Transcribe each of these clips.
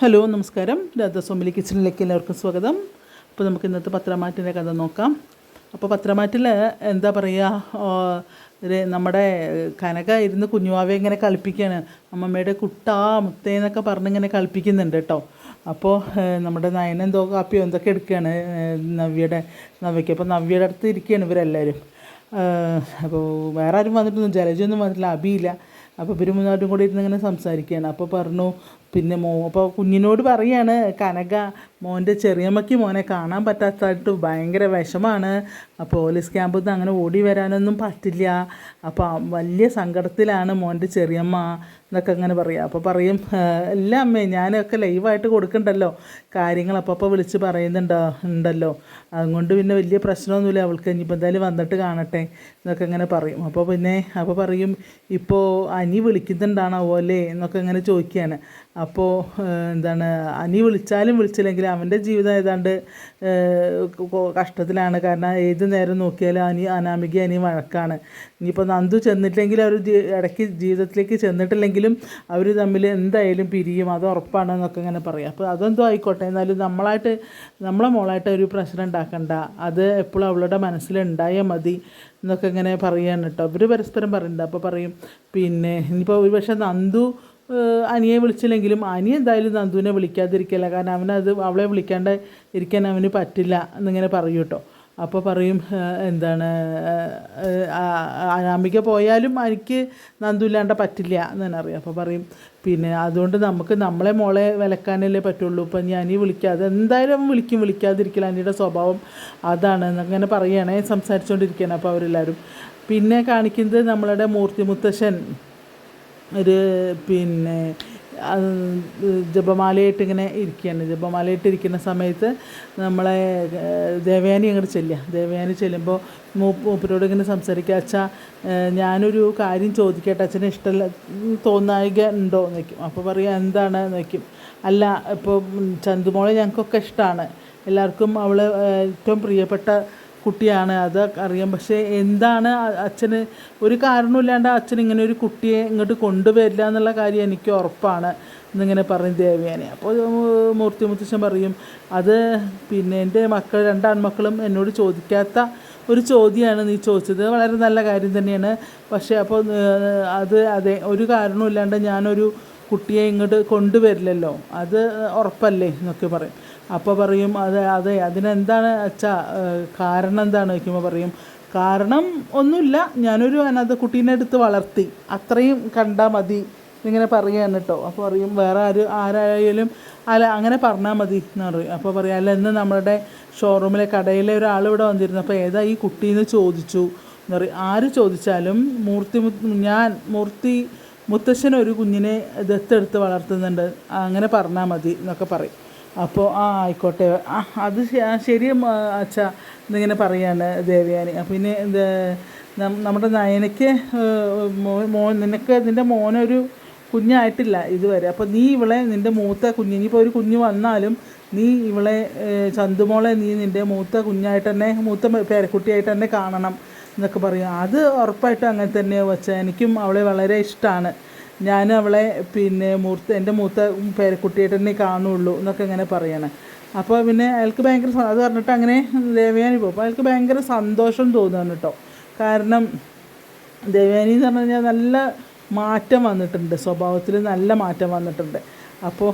Hello നമസ്കാരം. രാധാസ്വാമിലി കിച്ചണിലേക്ക് എല്ലാവർക്കും സ്വാഗതം. അപ്പോൾ നമുക്ക് ഇന്നത്തെ പത്രമാറ്റിന്റെ കഥ നോക്കാം. അപ്പോൾ പത്രമാറ്റിൽ എന്താ പറയുക നമ്മുടെ കനക ഇരുന്ന് കുഞ്ഞുവാവെ ഇങ്ങനെ കളിപ്പിക്കുകയാണ്. അമ്മമ്മയുടെ കുട്ടാ മുത്തേന്നൊക്കെ പറഞ്ഞ് ഇങ്ങനെ കളിപ്പിക്കുന്നുണ്ട് കേട്ടോ. അപ്പോൾ നമ്മുടെ നയന എന്തോ കാപ്പിയോ എന്തൊക്കെ എടുക്കുകയാണ് നവ്യയുടെ നവ്യയ്ക്ക്. അപ്പോൾ നവ്യയുടെ അടുത്ത് ഇരിക്കുകയാണ് ഇവരെല്ലാവരും. അപ്പോൾ വേറെ ആരും വന്നിട്ടൊന്നും ജലജൊന്നും വന്നിട്ടില്ല അബിയില്ല. അപ്പോൾ ഇവർ മൂന്നാട്ടും കൂടി ഇരുന്ന് ഇങ്ങനെ സംസാരിക്കുകയാണ്. അപ്പോൾ പറഞ്ഞു പിന്നെ മോ അപ്പോൾ കുഞ്ഞിനോട് പറയാണ് കനക മോന്റെ ചെറിയമ്മയ്ക്ക് മോനെ കാണാൻ പറ്റാത്തതായിട്ട് ഭയങ്കര വിഷമാണ്. അപ്പോൾ പോലീസ് ക്യാമ്പിൽ നിന്ന് അങ്ങനെ ഓടി വരാനൊന്നും പറ്റില്ല. അപ്പോൾ വലിയ സങ്കടത്തിലാണ് മോന്റെ ചെറിയമ്മ എന്നൊക്കെ അങ്ങനെ പറയാം അപ്പോൾ പറയും അല്ല അമ്മേ ഞാനൊക്കെ ലൈവായിട്ട് കൊടുക്കണ്ടല്ലോ. കാര്യങ്ങൾ അപ്പോൾ വിളിച്ച് പറയുന്നുണ്ടോ ഉണ്ടല്ലോ. അതുകൊണ്ട് പിന്നെ വലിയ പ്രശ്നമൊന്നുമില്ല. അവൾക്ക് ഇനിയിപ്പോൾ എന്തായാലും വന്നിട്ട് കാണട്ടെ എന്നൊക്കെ അങ്ങനെ പറയും. അപ്പോൾ പിന്നെ അപ്പോൾ പറയും ഇപ്പോൾ അനി വിളിക്കുന്നുണ്ടാണോ അല്ലേ? എന്നൊക്കെ അങ്ങനെ ചോദിക്കുകയാണ്. അപ്പോൾ എന്താണ് അനി വിളിച്ചാലും വിളിച്ചില്ലെങ്കിലും അവന്റെ ജീവിതം ഏതാണ്ട് കഷ്ടത്തിലാണ്. കാരണം ഏത് നേരം നോക്കിയാലും അനി അനാമിക അനി വഴക്കാണ്. ഇനിയിപ്പോൾ നന്ദു ചെന്നിട്ടില്ലെങ്കിൽ അവർ ഇടയ്ക്ക് ജീവിതത്തിലേക്ക് ചെന്നിട്ടില്ലെങ്കിലും അവർ തമ്മിൽ എന്തായാലും പിരിയും. അത് ഉറപ്പാണ് എന്നൊക്കെ ഇങ്ങനെ പറയാം. അപ്പോൾ അതെന്തോ ആയിക്കോട്ടെ. എന്നാലും നമ്മളായിട്ട് നമ്മളെ മോളായിട്ട് ഒരു പ്രശ്നം ഉണ്ടാക്കണ്ട. അത് എപ്പോഴും അവളുടെ മനസ്സിലുണ്ടായാൽ മതി എന്നൊക്കെ ഇങ്ങനെ പറയുകയാണ് കേട്ടോ. അവർ പരസ്പരം പറയുന്നുണ്ട് അപ്പോൾ പറയും പിന്നെ ഇനിയിപ്പോൾ ഒരു പക്ഷേ നന്ദു അനിയെ വിളിച്ചില്ലെങ്കിലും അനി എന്തായാലും നന്ദുവിനെ വിളിക്കാതിരിക്കില്ല. കാരണം അവനത് അവളെ വിളിക്കാണ്ട് ഇരിക്കാൻ അവന് പറ്റില്ല എന്നിങ്ങനെ പറയും കേട്ടോ. അപ്പോൾ പറയും എന്താണ് അനാമിക പോയാലും എനിക്ക് നന്ദു ഇല്ലാണ്ട് പറ്റില്ല എന്ന് അറിയാം അപ്പോൾ പറയും പിന്നെ അതുകൊണ്ട് നമുക്ക് നമ്മളെ മോളെ വിലക്കാനല്ലേ പറ്റുള്ളൂ. ഇപ്പം ഞാൻ അനി വിളിക്കാതെ എന്തായാലും അവൻ വിളിക്കും. വിളിക്കാതിരിക്കില്ല അനിയുടെ സ്വഭാവം അതാണ് എന്നങ്ങനെ പറയുകയാണെ സംസാരിച്ചുകൊണ്ടിരിക്കുകയാണ് അപ്പോൾ അവരെല്ലാവരും. പിന്നെ കാണിക്കുന്നത് നമ്മളുടെ മൂർത്തി മുത്തശ്ശൻ. ഒരു പിന്നെ ജപമാലയായിട്ട് ഇങ്ങനെ ഇരിക്കുകയാണ്. ജപമാലയായിട്ട് ഇരിക്കുന്ന സമയത്ത് നമ്മളെ ദേവയാനി അങ്ങോട്ട് ചെല്ലുക. ദേവയാനി ചെല്ലുമ്പോൾ മൂപ്പ് മൂപ്പരോട് ഇങ്ങനെ സംസാരിക്കുക. അച്ഛാ ഞാനൊരു കാര്യം ചോദിക്കട്ടെ. അച്ഛന് ഇഷ്ടമല്ല തോന്നായിക ഉണ്ടോ? എന്ന് വയ്ക്കും അപ്പോൾ പറയുക എന്താണ്? എന്ന് വയ്ക്കും അല്ല ഇപ്പോൾ ചന്തുമോളെ ഞങ്ങൾക്കൊക്കെ ഇഷ്ടമാണ് എല്ലാവർക്കും അവൾ ഏറ്റവും പ്രിയപ്പെട്ട കുട്ടിയാണ് അത് അറിയാം. പക്ഷേ എന്താണ് അച്ഛന് ഒരു കാരണമില്ലാണ്ട് അച്ഛൻ ഇങ്ങനെ ഒരു കുട്ടിയെ ഇങ്ങോട്ട് കൊണ്ടുവരില്ല എന്നുള്ള കാര്യം എനിക്ക് ഉറപ്പാണ് എന്നിങ്ങനെ പറയും ദേവയാനി. അപ്പോൾ മൂർത്തി മുത്തശ്ശൻ പറയും അത് പിന്നെ എന്റെ മക്കൾ രണ്ടാൺമക്കളും എന്നോട് ചോദിക്കാത്ത ഒരു ചോദ്യമാണ് നീ ചോദിച്ചത്. വളരെ നല്ല കാര്യം തന്നെയാണ്. പക്ഷേ അപ്പോൾ അത് അതെ ഒരു കാരണമില്ലാണ്ട് ഞാനൊരു കുട്ടിയെ ഇങ്ങോട്ട് കൊണ്ടുവരില്ലല്ലോ. അത് ഉറപ്പല്ലേ? എന്നൊക്കെ പറയും. അപ്പോൾ പറയും അത് അതെ അതിനെന്താണ് അച്ഛാ കാരണം എന്താണ്? ചോദിക്കുമ്പോൾ പറയും കാരണം ഒന്നുമില്ല ഞാനൊരു അനാഥ കുട്ടീനെ എടുത്ത് വളർത്തി അത്രയും കണ്ടാൽ മതി ഇങ്ങനെ പറയുകയാണ് കേട്ടോ. അപ്പോൾ പറയും വേറെ ആര് ആരായാലും അല്ല അങ്ങനെ പറഞ്ഞാൽ മതി എന്ന് പറയും. അപ്പോൾ പറയും അല്ല ഇന്ന് നമ്മുടെ ഷോറൂമിലെ കടയിലെ ഒരാൾ ഇവിടെ വന്നിരുന്നു അപ്പോൾ ഏതാ ഈ കുട്ടീന്ന് ചോദിച്ചു? എന്ന് പറയും. ആര് ചോദിച്ചാലും മൂർത്തി ഞാൻ മൂർത്തി മുത്തശ്ശൻ ഒരു കുഞ്ഞിനെ ദത്തെടുത്ത് വളർത്തുന്നുണ്ട് അങ്ങനെ പറഞ്ഞാൽ മതി എന്നൊക്കെ പറയും. അപ്പോൾ ആ ആയിക്കോട്ടെ. ആ അത് ശരി അച്ഛാ എന്നിങ്ങനെ പറയാണ് ദേവയാനി. പിന്നെ ഇത് നമ്മുടെ നയനയ്ക്ക് മോ- നിനക്ക് നിന്റെ മോനൊരു കുഞ്ഞായിട്ടില്ല ഇതുവരെ. അപ്പോൾ നീ ഇവളെ നിന്റെ മൂത്ത കുഞ്ഞ് ഇനിയിപ്പോൾ ഒരു കുഞ്ഞ് വന്നാലും നീ ഇവളെ ചന്തുമോളെ നീ നിന്റെ മൂത്ത കുഞ്ഞായിട്ട് തന്നെ മൂത്ത പേരക്കുട്ടിയായിട്ട് തന്നെ കാണണം എന്നൊക്കെ പറയും. അത് ഉറപ്പായിട്ടും അങ്ങനെ തന്നെയാണ് വെച്ചാൽ എനിക്കും അവളെ വളരെ ഇഷ്ടമാണ് ഞാൻ അവളെ പിന്നെ മൂർത്ത എന്റെ മൂത്ത പേരക്കുട്ടിയായിട്ട് തന്നെ കാണുള്ളൂ എന്നൊക്കെ ഇങ്ങനെ പറയണേ. അപ്പോൾ പിന്നെ അയാൾക്ക് ഭയങ്കര അത് പറഞ്ഞിട്ട് അങ്ങനെ ദേവയാനി പോകും അപ്പോൾ അയാൾക്ക് ഭയങ്കര സന്തോഷം തോന്നുകയാണ് കേട്ടോ. കാരണം ദേവയാനി എന്ന് പറഞ്ഞു കഴിഞ്ഞാൽ നല്ല മാറ്റം വന്നിട്ടുണ്ട്. സ്വഭാവത്തിൽ നല്ല മാറ്റം വന്നിട്ടുണ്ട്. അപ്പോൾ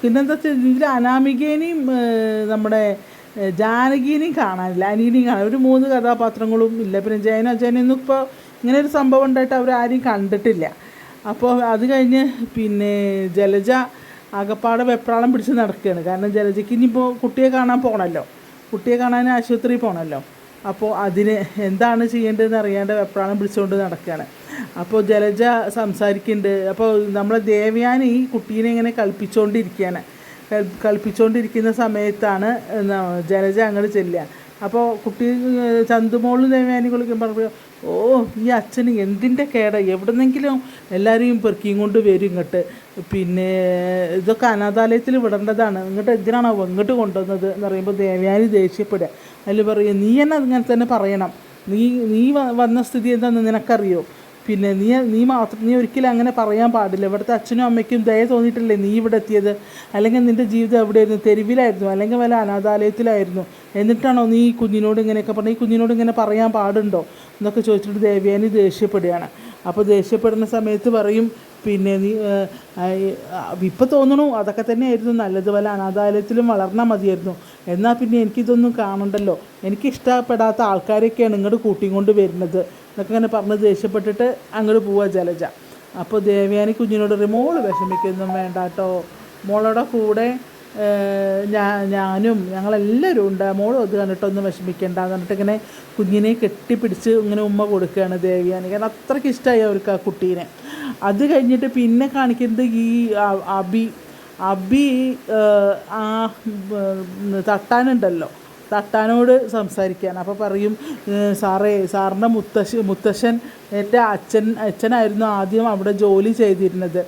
പിന്നെന്താ വെച്ചാൽ ഇതിൽ അനാമികേനെയും നമ്മുടെ ജാനകീനെയും കാണാനില്ല. അനീനെയും കാണാൻ. ഒരു മൂന്ന് കഥാപാത്രങ്ങളും ഇല്ല. പിന്നെ ജയനോ ജയനൊന്നും ഇപ്പോൾ ഇങ്ങനെ ഒരു സംഭവം ഉണ്ടായിട്ട് അവർ ആരെയും കണ്ടിട്ടില്ല. അപ്പോൾ അത് കഴിഞ്ഞ് പിന്നെ ജലജ ആകപ്പാടെ വെപ്രാളം പിടിച്ച് നടക്കുകയാണ് കാരണം ജലജയ്ക്ക് ഇനിയിപ്പോൾ കുട്ടിയെ കാണാൻ പോകണമല്ലോ കുട്ടിയെ കാണാൻ ആശുപത്രിയിൽ പോകണമല്ലോ അപ്പോൾ അതിന് എന്താണ് ചെയ്യേണ്ടതെന്ന് അറിയാണ്ട് വെപ്രാളം പിടിച്ചുകൊണ്ട് നടക്കുകയാണ് അപ്പോൾ ജലജ സംസാരിക്കുന്നുണ്ട് അപ്പോൾ നമ്മളെ ദേവയാനി ഈ കുട്ടീനെ ഇങ്ങനെ കളിപ്പിച്ചുകൊണ്ടിരിക്കുകയാണ് കളിപ്പിച്ചുകൊണ്ടിരിക്കുന്ന സമയത്താണ് ജലജ അങ്ങോട്ട് ചെല്ലുക. അപ്പോൾ കുട്ടി ചന്തുമോളും ദേവയാനി കുളിക്കും പറഞ്ഞു ഓ ഈ അച്ഛന് എന്തിന്റെ കേട? എവിടുന്നെങ്കിലും എല്ലാവരെയും പെറുക്കിയും കൊണ്ട് വരും ഇങ്ങോട്ട്. പിന്നെ ഇതൊക്കെ അനാഥാലയത്തിൽ വിടേണ്ടതാണ്. ഇങ്ങോട്ട് എന്തിനാണോ ഇങ്ങോട്ട് കൊണ്ടുവന്നത്? എന്ന് പറയുമ്പോൾ ദേവയാനി ദേഷ്യപ്പെടുക. അതിൽ പറയും നീ എന്നെ അങ്ങനെ തന്നെ പറയണം. നീ നീ വന്ന സ്ഥിതി എന്താണെന്ന് നിനക്കറിയോ? പിന്നെ നീ നീ മാത്രം നീ ഒരിക്കലും അങ്ങനെ പറയാൻ പാടില്ല. ഇവിടുത്തെ അച്ഛനും അമ്മയ്ക്കും ദയ തോന്നിയിട്ടില്ലേ നീ ഇവിടെ എത്തിയത്? അല്ലെങ്കിൽ നിന്റെ ജീവിതം എവിടെയായിരുന്നു? തെരുവിലായിരുന്നു അല്ലെങ്കിൽ വല്ല അനാഥാലയത്തിലായിരുന്നു? എന്നിട്ടാണോ നീ ഈ കുഞ്ഞിനോട് ഇങ്ങനെയൊക്കെ പറഞ്ഞ ഈ കുഞ്ഞിനോട് ഇങ്ങനെ പറയാൻ പാടുണ്ടോ? എന്നൊക്കെ ചോദിച്ചിട്ട് ദേവ്യാനി ദേഷ്യപ്പെടുകയാണ്. അപ്പോൾ ദേഷ്യപ്പെടുന്ന സമയത്ത് പറയും പിന്നെ നീ ഇപ്പം തോന്നണു അതൊക്കെ തന്നെയായിരുന്നു. നല്ലത് വല്ല അനാഥാലയത്തിലും വളർന്നാൽ മതിയായിരുന്നു. എന്നാൽ പിന്നെ എനിക്കിതൊന്നും കാണണ്ടല്ലോ. എനിക്കിഷ്ടപ്പെടാത്ത ആൾക്കാരെയൊക്കെയാണ് ഇങ്ങോട്ട് കൂട്ടിക്കൊണ്ട് വരുന്നത്. എന്നൊക്കെ ഇങ്ങനെ പറഞ്ഞ് ദേഷ്യപ്പെട്ടിട്ട് അങ്ങോട്ട് പോവുക ജലജ. അപ്പോൾ ദേവയാനി കുഞ്ഞിനോട് പറയും മോൾ വിഷമിക്കൊന്നും വേണ്ട കേട്ടോ മോളുടെ കൂടെ ഞാ ഞാനും ഞങ്ങളെല്ലാവരും ഉണ്ട്. മോളും അത് കണ്ടിട്ടൊന്നും വിഷമിക്കേണ്ട എന്ന് പറഞ്ഞിട്ട് ഇങ്ങനെ കുഞ്ഞിനെ കെട്ടിപ്പിടിച്ച് ഇങ്ങനെ ഉമ്മ കൊടുക്കുകയാണ് ദേവിയാനി. കാരണം അത്രയ്ക്ക് ഇഷ്ടമായി അവർക്ക് ആ കുട്ടീനെ. അത് കഴിഞ്ഞിട്ട് പിന്നെ കാണിക്കുന്നത് ഈ അബി. അബി ആ തട്ടാനുണ്ടല്ലോ. തട്ടാനോട് സംസാരിക്കാൻ. അപ്പോൾ പറയും "ഏഹ് സാറേ സാറിന്റെ മുത്തശ്ശി മുത്തശ്ശൻ എന്റെ അച്ഛൻ അച്ഛനായിരുന്നു ആദ്യം അവിടെ ജോലി ചെയ്തിരുന്നത്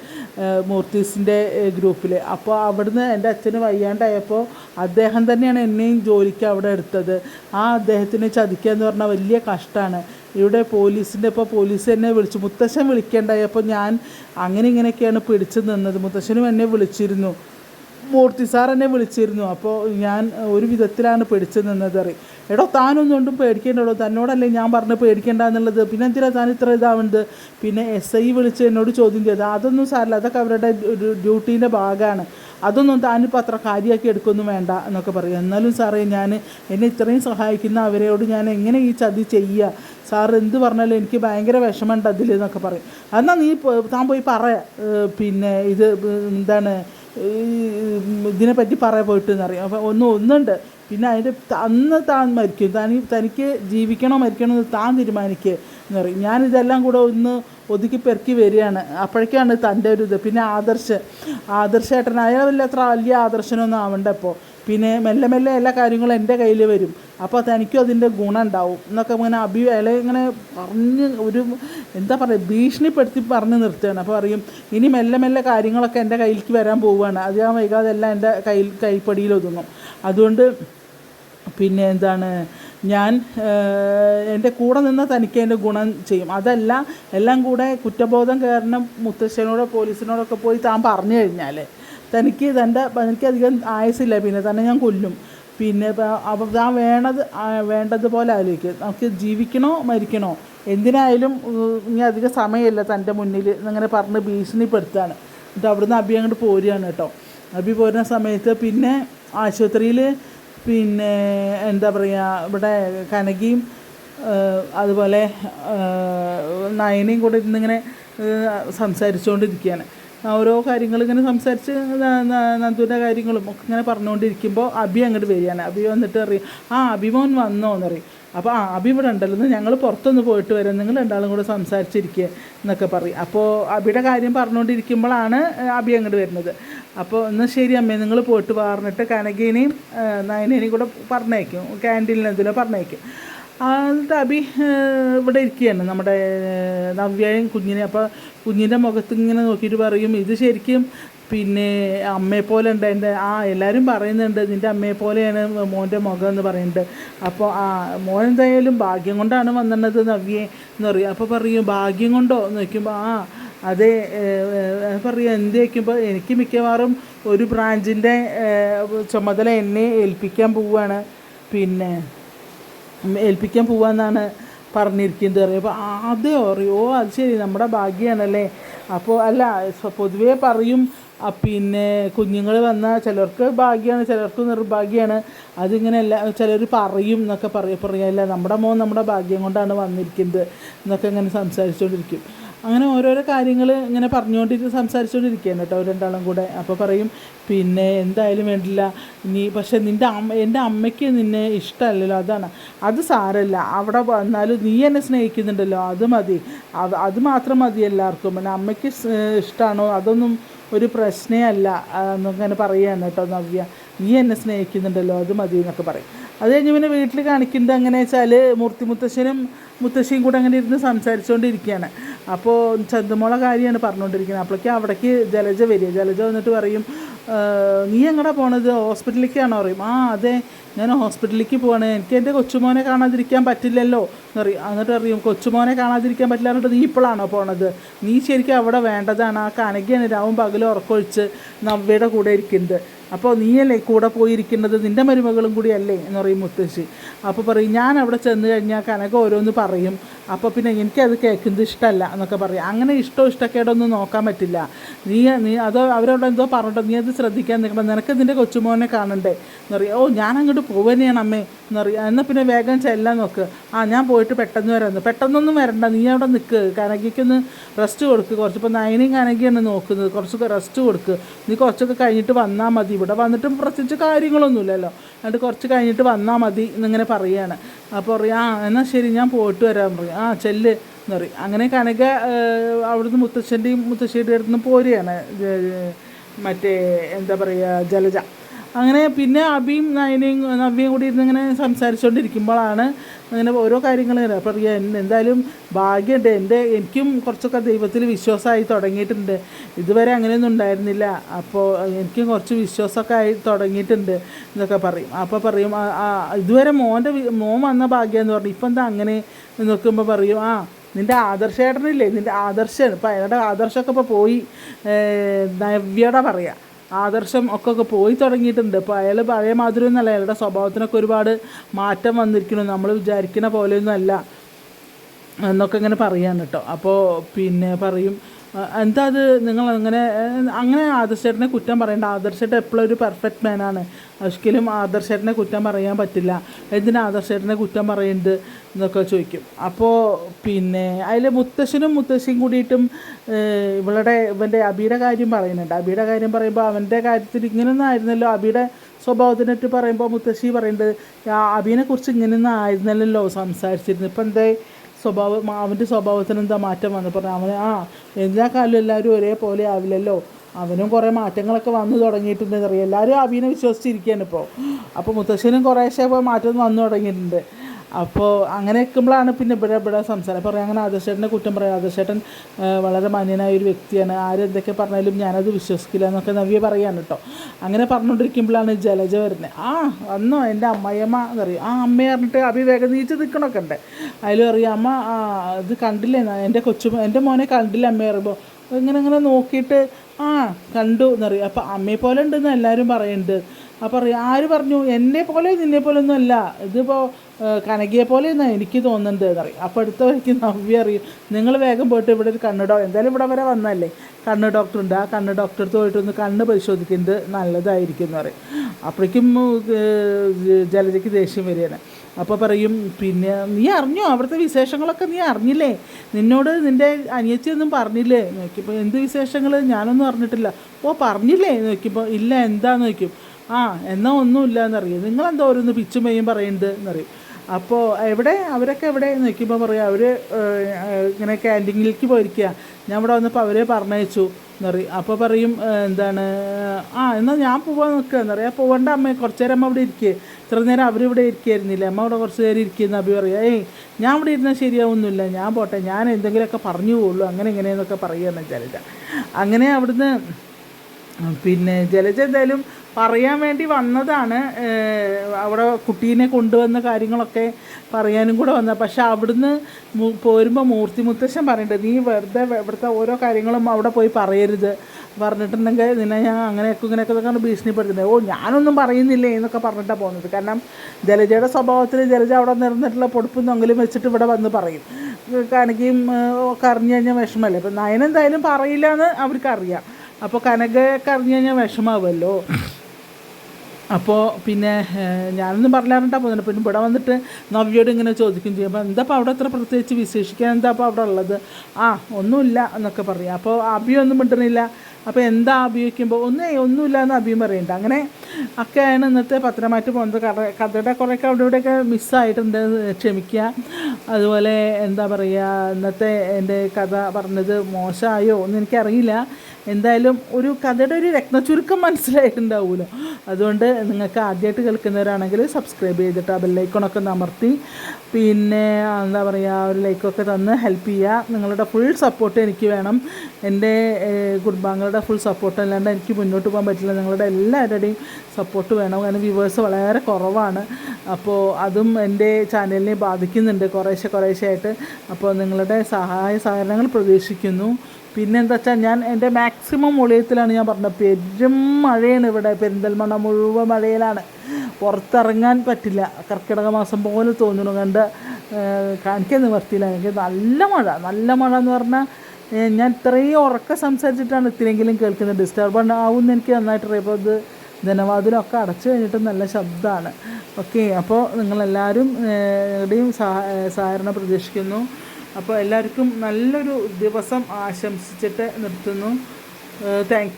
മൂർത്തീസിന്റെ ഗ്രൂപ്പിൽ അപ്പോൾ അവിടുന്ന് എന്റെ അച്ഛന് വയ്യാണ്ടായപ്പോൾ അദ്ദേഹം തന്നെയാണ് എന്നെയും ജോലിക്ക് അവിടെ എടുത്തത്. ആ അദ്ദേഹത്തിനെ ചതിക്കുക എന്ന് പറഞ്ഞാൽ വലിയ കഷ്ടമാണ് ഇവിടെ പോലീസിന്റെ ഇപ്പോൾ പോലീസ് എന്നെ വിളിച്ചു. മുത്തശ്ശൻ വിളിക്കേണ്ടായപ്പോൾ ഞാൻ അങ്ങനെ ഇങ്ങനെയൊക്കെയാണ് പിടിച്ചു നിന്നത്. മുത്തശ്ശനും എന്നെ വിളിച്ചിരുന്നു. മൂർത്തി സാർ എന്നെ വിളിച്ചിരുന്നു. അപ്പോൾ ഞാൻ ഒരു വിധത്തിലാണ് പേടിച്ചു നിന്നത് എടോ താനൊന്നും കൊണ്ടും പേടിക്കേണ്ടടോ. തന്നോടല്ലേ ഞാൻ പറഞ്ഞ് പേടിക്കേണ്ട എന്നുള്ളത് പിന്നെ എന്തിനാ താൻ ഇത്ര ഇതാവുന്നത് പിന്നെ എസ് ഐ വിളിച്ച് എന്നോട് ചോദ്യം ചെയ്ത് അതൊന്നും സാറില്ല അതൊക്കെ അവരുടെ ഡ്യൂട്ടീന്റെ ഭാഗമാണ് അതൊന്നും താനിപ്പോൾ അത്ര കാര്യമാക്കി എടുക്കൊന്നും വേണ്ട എന്നൊക്കെ പറയും. എന്നാലും സാറേ ഞാൻ എന്നെ ഇത്രയും സഹായിക്കുന്ന അവരോട് ഞാൻ എങ്ങനെ ഈ ചതി ചെയ്യുക സാർ എന്ത് പറഞ്ഞാലും എനിക്ക് ഭയങ്കര വിഷമമുണ്ട് അതിൽ എന്നൊക്കെ പറയും. എന്നാൽ നീ താൻ പോയി പറ. പിന്നെ ഇത് എന്താണ്? ഇതിനെപ്പറ്റി പറയാൻ പോയിട്ട് എന്നറിയാം അപ്പോൾ ഒന്നും ഒന്നുണ്ട്. പിന്നെ അതിന്റെ അന്ന് താൻ മരിക്കും. തനി തനിക്ക് ജീവിക്കണോ മരിക്കണോ എന്ന് താൻ തീരുമാനിക്കുക എന്ന് പറയും. ഞാനിതെല്ലാം കൂടെ ഒന്ന് ഒതുക്കി പെറുക്കി വരികയാണ്. അപ്പോഴേക്കാണ് തന്റെ ഒരു ഇത്. പിന്നെ ആദർശ്. ആദർശേട്ടൻ അയാൾ വലിയ അത്ര വലിയ ആദർശനൊന്നും ആവണ്ട ഇപ്പോൾ പിന്നെ മെല്ലെ മെല്ലെ എല്ലാ കാര്യങ്ങളും എന്റെ കയ്യിൽ വരും. അപ്പോൾ തനിക്കും അതിന്റെ ഗുണം ഉണ്ടാവും എന്നൊക്കെ ഇങ്ങനെ അഭി അയാളെ ഇങ്ങനെ പറഞ്ഞ് ഒരു എന്താ പറയുക ഭീഷണിപ്പെടുത്തി പറഞ്ഞ് നിർത്തുകയാണ്. അപ്പോൾ പറയും ഇനി മെല്ലെ മെല്ലെ കാര്യങ്ങളൊക്കെ എന്റെ കയ്യിലേക്ക് വരാൻ പോവുകയാണ്. അത് ഞാൻ വൈകാതെ എല്ലാം എന്റെ കയ്യിൽ കൈപ്പടിയിൽ ഒതുങ്ങും. അതുകൊണ്ട് പിന്നെ എന്താണ് ഞാൻ എന്റെ കൂടെ നിന്ന് തനിക്ക് എന്റെ ഗുണം ചെയ്യും. അതല്ല എല്ലാം കൂടെ കുറ്റബോധം കാരണം മുത്തശ്ശനോടോ പോലീസിനോടൊക്കെ പോയി താൻ പറഞ്ഞു കഴിഞ്ഞാൽ തനിക്ക് തന്റെ എനിക്കധികം ആയുസില്ല പിന്നെ തന്നെ ഞാൻ കൊല്ലും. പിന്നെ അപ്പം താൻ വേണത് വേണ്ടതുപോലെ ആലോചിക്കുക നമുക്ക് ജീവിക്കണോ മരിക്കണോ? എന്തിനായാലും ഇനി അധികം സമയമില്ല തന്റെ മുന്നിൽ. എന്നിങ്ങനെ പറഞ്ഞ് ഭീഷണിപ്പെടുത്താണ് എന്നിട്ട് അവിടുന്ന് അബി അങ്ങോട്ട് പോരുകയാണ് കേട്ടോ. അബി പോരുന്ന സമയത്ത് പിന്നെ ആശുപത്രിയിൽ പിന്നെ എന്താ പറയുക ഇവിടെ കനകയും അതുപോലെ നയനയും കൂടെ ഇരുന്നിങ്ങനെ ഏഹ്, സംസാരിച്ചുകൊണ്ടിരിക്കുകയാണ്. ഓരോ കാര്യങ്ങൾ ഇങ്ങനെ സംസാരിച്ച് നന്ദുവിന്റെ കാര്യങ്ങളും ഒക്കെ ഇങ്ങനെ പറഞ്ഞുകൊണ്ടിരിക്കുമ്പോൾ അബി അങ്ങോട്ട് വരികയാണ്. അബി വന്നിട്ട് അറിയും ആ അഭിമോൻ വന്നോ? എന്നറിയും അപ്പോൾ ആ അബി ഇവിടെ ഉണ്ടല്ലോ. ഞങ്ങൾ പുറത്തൊന്ന് പോയിട്ട് വരാം. നിങ്ങൾ രണ്ടാളും കൂടെ സംസാരിച്ചിരിക്കുക എന്നൊക്കെ പറയും. അപ്പോൾ അബിയുടെ കാര്യം പറഞ്ഞുകൊണ്ടിരിക്കുമ്പോഴാണ് അബി അങ്ങോട്ട് വരുന്നത്. അപ്പോൾ എന്നാൽ ശരി അമ്മേ നിങ്ങൾ പോയിട്ട് പറഞ്ഞിട്ട് കനകേനെയും നയനേനെയും കൂടെ പറഞ്ഞേക്കും ക്യാന്റീനിൽ എന്തെങ്കിലും പറഞ്ഞേക്കും എന്നിട്ട് അബി ഇവിടെ ഇരിക്കുകയാണ്. നമ്മുടെ നവ്യയും കുഞ്ഞിനെ. അപ്പോൾ കുഞ്ഞിന്റെ മുഖത്ത് ഇങ്ങനെ നോക്കിയിട്ട് പറയും ഇത് ശരിക്കും പിന്നെ അമ്മയെ പോലെ ഉണ്ട്. എന്റെ ആ എല്ലാവരും പറയുന്നുണ്ട് നിന്റെ അമ്മയെ പോലെയാണ് മോന്റെ മുഖം എന്ന് പറയുന്നുണ്ട്. അപ്പോൾ ആ മോൻ എന്തായാലും ഭാഗ്യം കൊണ്ടാണ് വന്നത് നവ്യെ എന്ന് പറയും. അപ്പോൾ പറയും ഭാഗ്യം കൊണ്ടോ? എന്ന് വയ്ക്കുമ്പോൾ ആ അതെ പറയുക എന്ത് വയ്ക്കുമ്പോൾ എനിക്ക് മിക്കവാറും ഒരു ബ്രാഞ്ചിന്റെ ചുമതല എന്നെ ഏൽപ്പിക്കാൻ പോവുകയാണ്. പിന്നെ ഏൽപ്പിക്കാൻ പോവാന്നാണ് പറഞ്ഞിരിക്കുന്നത്. പറയും അപ്പോൾ അതേ അറിയോ? അത് ശരി നമ്മുടെ ഭാഗ്യമാണല്ലേ അപ്പോൾ അല്ല പൊതുവേ പറയും പിന്നെ കുഞ്ഞുങ്ങൾ വന്നാൽ ചിലർക്ക് ഭാഗ്യമാണ് ചിലർക്ക് നിർഭാഗ്യമാണ് അതിങ്ങനെ എല്ലാ ചിലർ പറയും എന്നൊക്കെ പറയും. പറയല്ല നമ്മുടെ മോൻ നമ്മുടെ ഭാഗ്യം കൊണ്ടാണ് വന്നിരിക്കുന്നത് എന്നൊക്കെ ഇങ്ങനെ സംസാരിച്ചുകൊണ്ടിരിക്കും അങ്ങനെ ഓരോരോ കാര്യങ്ങൾ ഇങ്ങനെ പറഞ്ഞുകൊണ്ടിരിക്കും സംസാരിച്ചുകൊണ്ടിരിക്കുകയാണ് കേട്ടോ രണ്ടാളും കൂടെ. അപ്പോൾ പറയും പിന്നെ എന്തായാലും വേണ്ടില്ല. നീ പക്ഷേ നിന്റെ അമ്മ എന്റെ അമ്മയ്ക്ക് നിന്നെ ഇഷ്ടമല്ലല്ലോ. അതാണ്. അത് സാരമല്ല അവിടെ വന്നാലും നീ എന്നെ സ്നേഹിക്കുന്നുണ്ടല്ലോ. അത് മതി. അത് മാത്രം മതി എല്ലാവർക്കും. പിന്നെ അമ്മയ്ക്ക് ഇഷ്ടമാണോ അതൊന്നും ഒരു പ്രശ്നമല്ല എന്നൊക്കെ പറയുകയാണ് കേട്ടോ നവ്യ. നീ എന്നെ സ്നേഹിക്കുന്നുണ്ടല്ലോ. അത് മതി എന്നൊക്കെ പറയും. അത് കഴിഞ്ഞ് പിന്നെ വീട്ടിൽ കാണിക്കുന്നത് എങ്ങനെ വെച്ചാൽ മൂർത്തി മുത്തശ്ശനും മുത്തശ്ശിയും കൂടെ അങ്ങനെ ഇരുന്ന് സംസാരിച്ചുകൊണ്ടിരിക്കുകയാണ് അപ്പോൾ ചന്തുമോളെ കാര്യമാണ് പറഞ്ഞുകൊണ്ടിരിക്കുന്നത് അപ്പോഴേക്ക് അവിടേക്ക് ജലജ വരിക. ജലജ വന്നിട്ട് പറയും നീ എങ്ങടാ പോണത്? ഹോസ്പിറ്റലിലേക്കാണോ? പറയും. ആ അതെ. ഞാൻ ഹോസ്പിറ്റലിലേക്ക് പോവാണ്. എനിക്ക് എന്റെ കൊച്ചുമോനെ കാണാതിരിക്കാൻ പറ്റില്ലല്ലോ. പറയും. എന്നിട്ട് അറിയും കൊച്ചുമോനെ കാണാതിരിക്കാൻ പറ്റില്ല എന്നിട്ട് നീ ഇപ്പോഴാണോ പോണത്? നീ ശരിക്കും അവിടെ വേണ്ടതാണ്. ആ കനകയാണ് രാവും പകലും ഉറക്കൊഴിച്ച് നവ്യയുടെ കൂടെ ഇരിക്കുന്നത്. അപ്പോൾ നീയല്ലേ കൂടെ പോയിരിക്കുന്നത്? നിന്റെ മരുമകളും കൂടി അല്ലേ? എന്ന് പറയും മുത്തശ്ശി. അപ്പോൾ പറയും ഞാൻ അവിടെ ചെന്ന് കഴിഞ്ഞാൽ കനക ഓരോന്ന് പറയും. അപ്പോൾ പിന്നെ എനിക്കത് കേൾക്കുന്നത് ഇഷ്ടമല്ല എന്നൊക്കെ പറയും. അങ്ങനെ ഇഷ്ടമോ ഇഷ്ടക്കേടൊന്നും നോക്കാൻ പറ്റില്ല. നീ നീ അത് അവരോട് എന്തോ പറഞ്ഞിട്ടോ നീ അത് ശ്രദ്ധിക്കാൻ നിൽക്കണം. നിനക്ക് നിന്റെ കൊച്ചുമോനെ കാണണ്ടേ? എന്ന് പറയും. ഓ ഞാൻ അങ്ങോട്ട് പോവുകയാണ് അമ്മേ. എന്ന് പറയും. എന്നാൽ പിന്നെ വേഗം ചെല്ലാൻ നോക്ക്. ആ ഞാൻ പോയിട്ട് പെട്ടെന്ന് വരാമെന്ന് പെട്ടെന്നൊന്നും വരണ്ട. നീ അവിടെ നിൽക്ക് കനകിക്കൊന്ന് റെസ്റ്റ് കൊടുക്ക്. കുറച്ച് ഇപ്പോൾ നയനയും കനകിയാണ് നോക്കുന്നത്. കുറച്ചൊക്കെ റെസ്റ്റ് കൊടുക്ക്. നീ കുറച്ചൊക്കെ കഴിഞ്ഞിട്ട് വന്നാൽ മതി. ഇവിടെ വന്നിട്ട് പ്രത്യേകിച്ച് കാര്യങ്ങളൊന്നുമില്ലല്ലോ. എന്നിട്ട് കുറച്ച് കഴിഞ്ഞിട്ട് വന്നാൽ മതി എന്നിങ്ങനെ പറയുകയാണ് അപ്പോൾ പറയാം ആ എന്നാൽ ശരി ഞാൻ പോയിട്ട് വരാൻ പറയും. ആ ചെല്ല്. എന്ന് അങ്ങനെ കനക അവിടുന്ന് മുത്തച്ഛന്റെയും മുത്തശ്ശിയുടെ അടുത്ത് നിന്ന് പോരുകയാണ്. മറ്റേ എന്താ പറയുക ജലജ. അങ്ങനെ പിന്നെ അബിയും നയനയും നവ്യയും കൂടി ഇരുന്ന് ഇങ്ങനെ സംസാരിച്ചുകൊണ്ടിരിക്കുമ്പോഴാണ് അങ്ങനെ ഓരോ കാര്യങ്ങൾ ഇങ്ങനെ അപ്പോൾ എന്തായാലും ഭാഗ്യമുണ്ട് എന്റെ എനിക്കും കുറച്ചൊക്കെ ദൈവത്തിൽ വിശ്വാസമായി തുടങ്ങിയിട്ടുണ്ട്. ഇതുവരെ അങ്ങനെയൊന്നും ഉണ്ടായിരുന്നില്ല. അപ്പോൾ എനിക്കും കുറച്ച് വിശ്വാസമൊക്കെ ആയി തുടങ്ങിയിട്ടുണ്ട് എന്നൊക്കെ പറയും. അപ്പോൾ പറയും ഇതുവരെ മോന്റെ മോൻ വന്ന ഭാഗ്യം എന്ന് പറഞ്ഞു. ഇപ്പം എന്താ അങ്ങനെ? നോക്കുമ്പോൾ പറയും ആ നിന്റെ ആദർശേട്ടനില്ലേ? നിന്റെ ആദർശം ഇപ്പം അയാളുടെ ആദർശമൊക്കെ ഇപ്പോൾ പോയി നവ്യട നവ്യയുടെ പറയാം. ആദർശം ഒക്കെ ഒക്കെ പോയി തുടങ്ങിയിട്ടുണ്ട്. ഇപ്പോൾ അയാൾ പഴയ മാതിരി ഒന്നല്ല അയാളുടെ സ്വഭാവത്തിനൊക്കെ ഒരുപാട് മാറ്റം വന്നിരിക്കുന്നു. നമ്മൾ വിചാരിക്കുന്ന പോലെയൊന്നും അല്ല എന്നൊക്കെ ഇങ്ങനെ പറയാണ് കേട്ടോ. അപ്പോൾ പിന്നെ പറയും "ആ, എന്താ അത് നിങ്ങൾ അങ്ങനെ അങ്ങനെ ആദർശേട്ടനെ കുറ്റം പറയേണ്ട. ആദർശേട്ടൻ എപ്പോഴും ഒരു പെർഫെക്റ്റ് മാനാണ് ഒരിക്കലും ആദർശേട്ടനെ കുറ്റം പറയാൻ പറ്റില്ല. എന്തിനാ ആദർശേട്ടനെ കുറ്റം പറയുന്നത് എന്നൊക്കെ ചോദിക്കും. അപ്പോൾ പിന്നെ അതിൽ മുത്തശ്ശനും മുത്തശ്ശിയും കൂടിയിട്ടും ഇവളുടെ ഇവന്റെ അബിയുടെ കാര്യം പറയുന്നുണ്ട്. അബിയുടെ കാര്യം പറയുമ്പോൾ അവന്റെ കാര്യത്തിൽ ഇങ്ങനെയൊന്നും ആയിരുന്നല്ലോ. അബിയുടെ സ്വഭാവത്തിനായിട്ട് പറയുമ്പോൾ മുത്തശ്ശി പറയുന്നത് "ആ, അബീനെ കുറിച്ച് ഇങ്ങനെയൊന്നും ആയിരുന്നല്ലോ സംസാരിച്ചിരുന്നു ഇപ്പം എന്തേ സ്വഭാവം അവന്റെ സ്വഭാവത്തിന് എന്താ മാറ്റം വന്നു പറഞ്ഞു അവന് ആ എല്ലാ കാലവും എല്ലാവരും ഒരേപോലെ ആവില്ലല്ലോ. അവനും കുറേ മാറ്റങ്ങളൊക്കെ വന്നു തുടങ്ങിയിട്ടുണ്ടെന്ന് അറിയാം. എല്ലാവരും അബീനെ വിശ്വസിച്ചിരിക്കുകയാണ് ഇപ്പോൾ അപ്പോൾ മുത്തശ്ശനും കുറേശ്ശെ മാറ്റം വന്നു തുടങ്ങിയിട്ടുണ്ട്. അപ്പോൾ അങ്ങനെ നിൽക്കുമ്പോഴാണ് പിന്നെ ഇവിടെ ഇവിടെ സംസാരം. പറയാം അങ്ങനെ ആദർശേട്ടനെ കുറ്റം പറയാം. ആദർശേട്ടൻ വളരെ മാന്യനായ ഒരു വ്യക്തിയാണ്. ആരെന്തൊക്കെ പറഞ്ഞാലും ഞാനത് വിശ്വസിക്കില്ല എന്നൊക്കെ നവ്യ പറയാണ് കേട്ടോ. അങ്ങനെ പറഞ്ഞുകൊണ്ടിരിക്കുമ്പോഴാണ് ജലജ വരുന്നത്. ആ വന്നോ എന്റെ അമ്മയമ്മ എന്ന് പറയും. ആ അമ്മയെ പറഞ്ഞിട്ട് അഭി വേഗം നീച്ച് നിൽക്കണമൊക്കെ ഉണ്ട്. അതിലും അറിയാം അമ്മ ഇത് കണ്ടില്ലേ? എന്റെ കൊച്ചു എന്റെ മോനെ കണ്ടില്ല അമ്മ പറയുമ്പോൾ ഇങ്ങനെ ഇങ്ങനെ നോക്കിയിട്ട് ആ കണ്ടു എന്നറിയും അപ്പോൾ അമ്മയെ പോലെ ഉണ്ടെന്ന് എല്ലാവരും പറയുന്നുണ്ട്. അപ്പോൾ അറിയാം ആര് പറഞ്ഞു? എന്നെ പോലെ നിന്നെ പോലെ ഒന്നും അല്ല. ഇതിപ്പോൾ കനകയെ പോലെ എന്നാണ് എനിക്ക് തോന്നുന്നുണ്ട് എന്നറിയും. അപ്പോൾ അടുത്ത വഴിക്ക് നവ്യ അറിയും നിങ്ങൾ വേഗം പോയിട്ട് ഇവിടെ ഒരു കണ്ണ് ഡോക്ടർ എന്തായാലും ഇവിടെ വരെ വന്നല്ലേ കണ്ണ് ഡോക്ടർ ഉണ്ട്. ആ കണ്ണ് ഡോക്ടർ അടുത്ത് പോയിട്ടൊന്ന് കണ്ണ് പരിശോധിക്കുന്നത് നല്ലതായിരിക്കും എന്ന് പറയും. അപ്പോഴേക്കും ജലജയ്ക്ക് ദേഷ്യം വരികയാണ്. അപ്പോൾ പറയും പിന്നെ നീ അറിഞ്ഞോ? അവിടുത്തെ വിശേഷങ്ങളൊക്കെ നീ അറിഞ്ഞില്ലേ? നിന്നോട് നിന്റെ അനിയത്തിയൊന്നും പറഞ്ഞില്ലേ? നോക്കിയപ്പോൾ എന്ത് വിശേഷങ്ങൾ ഞാനൊന്നും അറിഞ്ഞിട്ടില്ല. ഓ പറഞ്ഞില്ലേ? നോക്കിയപ്പോൾ ഇല്ല എന്താന്ന്? നോക്കും ആ എന്നാൽ ഒന്നുമില്ല എന്നറിയും. നിങ്ങളെന്തോ ഓരോന്ന് പിച്ചും മെയ്യും പറയുന്നുണ്ട് എന്നറിയും. അപ്പോൾ എവിടെ അവരൊക്കെ എവിടെ നിൽക്കുമ്പോൾ പറയുക പറയും അവർ ഇങ്ങനെ ക്യാന്റീനിലേക്ക് പോയിരിക്കുക ഞാൻ ഇവിടെ വന്നപ്പോൾ അവരെ പറഞ്ഞയച്ചു എന്നറിയും അപ്പോൾ പറയും എന്താണ് ആ എന്നാൽ ഞാൻ പോവാൻ നിൽക്കുക എന്നറിയാം പോകേണ്ട അമ്മ കുറച്ച് നേരം അമ്മ ഇവിടെ ഇരിക്കുക ഇത്ര നേരം അവരിവിടെ ഇരിക്കുകയായിരുന്നില്ല അമ്മ അവിടെ കുറച്ച് നേരം ഇരിക്കുന്ന അഭി പറയുക ഏയ് ഞാൻ ഇവിടെ ഇരുന്നാൽ ശരിയാവുന്നില്ല. ഞാൻ പോട്ടെ ഞാൻ എന്തെങ്കിലുമൊക്കെ പറഞ്ഞു പോകുള്ളൂ അങ്ങനെ ഇങ്ങനെയെന്നൊക്കെ പറയുകയെന്ന് ജലജ അങ്ങനെ അവിടുന്ന് പിന്നെ ജലജ എന്തായാലും പറയാൻ വേണ്ടി വന്നതാണ്. അവിടെ കുട്ടീനെ കൊണ്ടുവന്ന കാര്യങ്ങളൊക്കെ പറയാനും കൂടെ വന്ന. പക്ഷെ അവിടുന്ന് പോരുമ്പോൾ മൂർത്തി മുത്തശ്ശൻ പറയേണ്ടത് നീ വെറുതെ ഇവിടുത്തെ ഓരോ കാര്യങ്ങളും അവിടെ പോയി പറയരുത്. പറഞ്ഞിട്ടുണ്ടെങ്കിൽ നിന്നെ ഞാൻ അങ്ങനെയൊക്കെ ഇങ്ങനെയൊക്കെ ഇതൊക്കെയാണ് ഭീഷണിപ്പെടുത്തുന്നത് ഓ ഞാനൊന്നും പറയുന്നില്ലേ? എന്നൊക്കെ പറഞ്ഞിട്ടാണ് പോകുന്നത്. കാരണം ജലജയുടെ സ്വഭാവത്തിൽ ജലജ അവിടെ നിറഞ്ഞിട്ടുള്ള പൊടുപ്പും നൊങ്ങലും വെച്ചിട്ട് ഇവിടെ വന്ന് പറയും. കനകയും ഒക്കെ അറിഞ്ഞു കഴിഞ്ഞാൽ വിഷമമല്ലേ അപ്പം നയനെന്തായാലും പറയില്ല എന്ന് അവർക്കറിയാം. അപ്പോൾ കനകയൊക്കെ അറിഞ്ഞു കഴിഞ്ഞാൽ വിഷമാവുമല്ലോ അപ്പോൾ പിന്നെ ഞാനൊന്നും പറഞ്ഞാറുണ്ടാ പോകുന്നത് പിന്നെ ഇവിടെ വന്നിട്ട് നവ്യോട് ഇങ്ങനെ ചോദിക്കും ചെയ്യും. അപ്പോൾ എന്താ അപ്പോൾ അവിടെ അത്ര പ്രത്യേകിച്ച് വിശേഷിക്കാൻ എന്താ അപ്പോൾ അവിടെ ഉള്ളത്? ആ ഒന്നുമില്ല എന്നൊക്കെ പറയും. അപ്പോൾ അഭിയൊന്നും മിണ്ടുന്നില്ല അപ്പോൾ എന്താ അഭിയോഗിക്കുമ്പോൾ ഒന്നേ ഒന്നുമില്ല എന്ന് അഭിയും പറയുന്നുണ്ട് അങ്ങനെ ഒക്കെയാണ് ഇന്നത്തെ പത്രമായിട്ട് പോകുന്നത്. കഥ കഥയുടെ കുറേയൊക്കെ അവിടെ ഇവിടെയൊക്കെ മിസ്സായിട്ടുണ്ട് ക്ഷമിക്കുക അതുപോലെ എന്താ പറയുക ഇന്നത്തെ എന്റെ കഥ പറഞ്ഞത് മോശമായോ എന്ന് എനിക്കറിയില്ല. എന്തായാലും ഒരു കഥയുടെ ഒരു രത്നച്ചുരുക്കം മനസ്സിലായിട്ടുണ്ടാവുമല്ലോ അതുകൊണ്ട് നിങ്ങൾക്ക് ആദ്യമായിട്ട് കേൾക്കുന്നവരാണെങ്കിൽ സബ്സ്ക്രൈബ് ചെയ്തിട്ട് ആ ബെല്ലൈക്കണൊക്കെ ഒന്ന് അമർത്തി പിന്നെ എന്താ പറയുക ഒരു ലൈക്കൊക്കെ തന്ന് ഹെൽപ്പ് ചെയ്യുക. നിങ്ങളുടെ ഫുൾ സപ്പോർട്ട് എനിക്ക് വേണം. എന്റെ കുടുംബാംഗങ്ങളുടെ ഫുൾ സപ്പോർട്ട് അല്ലാണ്ട് എനിക്ക് മുന്നോട്ട് പോകാൻ പറ്റില്ല. നിങ്ങളുടെ എല്ലാവരുടെയും സപ്പോർട്ട് വേണം. കാരണം വ്യൂവേഴ്സ് വളരെ കുറവാണ്. അപ്പോൾ അതും എന്റെ ചാനലിനെ ബാധിക്കുന്നുണ്ട് കുറേശ്ശെ കുറേശ്ശെ ആയിട്ട് അപ്പോൾ നിങ്ങളുടെ സഹായ സഹകരണങ്ങൾ പ്രതീക്ഷിക്കുന്നു. പിന്നെ എന്താ വെച്ചാൽ ഞാൻ എന്റെ മാക്സിമം ഒളിയത്തിലാണ് ഞാൻ പറഞ്ഞത്. പെരും മഴയാണ് ഇവിടെ. പെരിന്തൽമണ്ണ മുഴുവൻ മഴയിലാണ്. പുറത്തിറങ്ങാൻ പറ്റില്ല. കർക്കിടക മാസം പോലെ തോന്നുന്നു. കണ്ട് കാണിക്കാൻ നിവർത്തിയില്ല എനിക്ക് നല്ല മഴ. നല്ല മഴ എന്ന് പറഞ്ഞാൽ ഞാൻ ഇത്രയും ഉറക്കം സംസാരിച്ചിട്ടാണ് ഇത്രയെങ്കിലും കേൾക്കുന്നത്. ഡിസ്റ്റർബ് ആവുമെന്ന് എനിക്ക് നന്നായിട്ട് അറിയാം. അപ്പോൾ ഇത് അടച്ചു കഴിഞ്ഞിട്ട് നല്ല ശബ്ദമാണ്. ഓക്കെ അപ്പോൾ നിങ്ങളെല്ലാവരും സഹ സഹകരണം പ്രതീക്ഷിക്കുന്നു. അപ്പോൾ എല്ലാവർക്കും നല്ലൊരു ദിവസം ആശംസിച്ചിട്ട് നിർത്തുന്നു. താങ്ക്